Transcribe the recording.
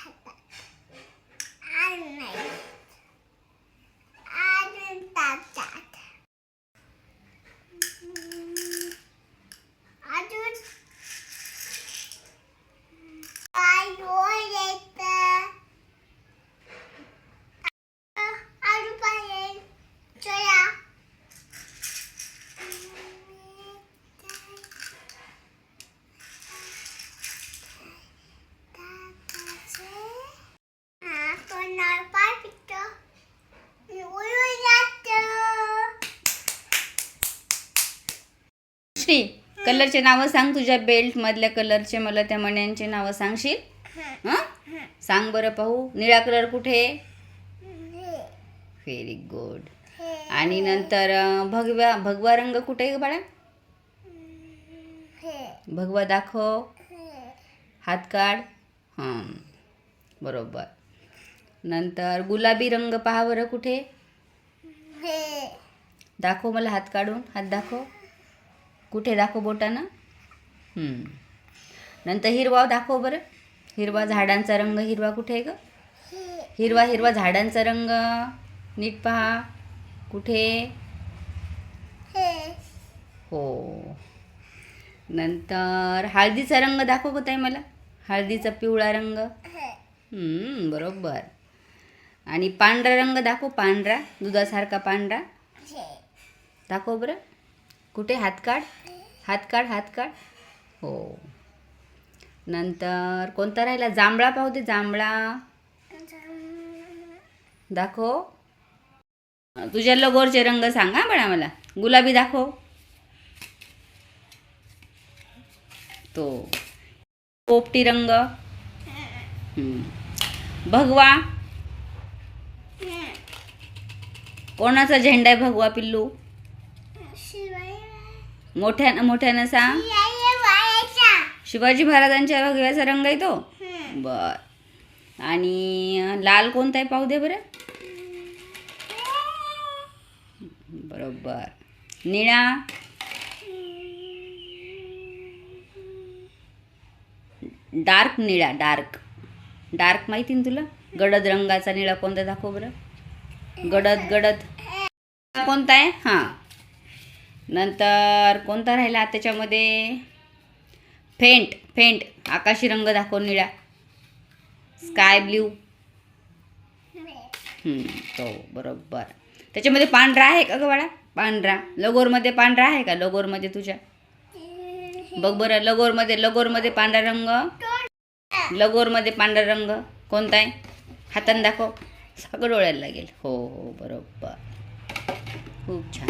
ते खातात कलरचे नावं सांग तुझ्या बेल्ट मधल्या कलरचे मला त्या मण्यांचे नावं सांगशील? सांग बरं पाहू. निळा कलर कुठे? व्हेरी गुड आणि नंतर भगव्या भगवा भगवा रंग कुठे बाळा? भगवा दाखव. हात काढ. हां. बरोबर. नंतर गुलाबी रंग पहा बरं कुठे? दाखव मला हात काढून. हात दाखव. कुठे दाखव बोटानं? हं. नंतर हिरवा दाखव बरं. हिरवा झाडांचा रंग हिरवा कुठे आहे ग? हिरवा हिरवा झाडांचा रंग. नीट पहा. कुठे? हो. नंतर हळदीचा रंग दाखव गं ताई मला. हळदीचा पिवळा रंग. हं, बरोबर. आणि पांढरा रंग दाखव. पांढरा दुधासारखा पांढरा. दाखव बरं. कुठे? हात काढ हात काढ हात काढ हो. नंतर कोणता राहिला? जांभळा पाहू दे जांभळा. दाखव. तुझ्या लगोरचे रंग सांगा बळा मला. गुलाबी दाखव. तो. पोपटी रंग. भगवा. कोणाचा झेंडा आहे भगवा पिल्लू? मोठ्यानं मोठ्यानं सांग शिवाजी महाराजांच्या भगव्याचा रंग आहे तो? बर. आणि लाल कोणता आहे पाहू दे बरं. बरोबर. निळा? डार्क निळा डार्क. डार्क माहिती ना तुला? गडद रंगाचा निळा कोणता दाखव बरं. गडद गडद. कोणता आहे? हां. नंतर कोणता राहिला त्याच्यामध्ये? Faint faint. आकाशी रंग दाखव निळा. Sky blue. तो बरोबर. त्याच्यामध्ये पांढरा आहे का गं बाळा? पांढरा. लगोरमध्ये पांढरा आहे का? लगोरमध्ये तुझ्या? बघ बरं लगोरमध्ये लगोरमध्ये पांढरा रंग. लगोरमध्ये पांढरा रंग. कोणता आहे? हाताने दाखव. सगळं डोळ्याला लागेल. हो हो बरोबर. खूप छान.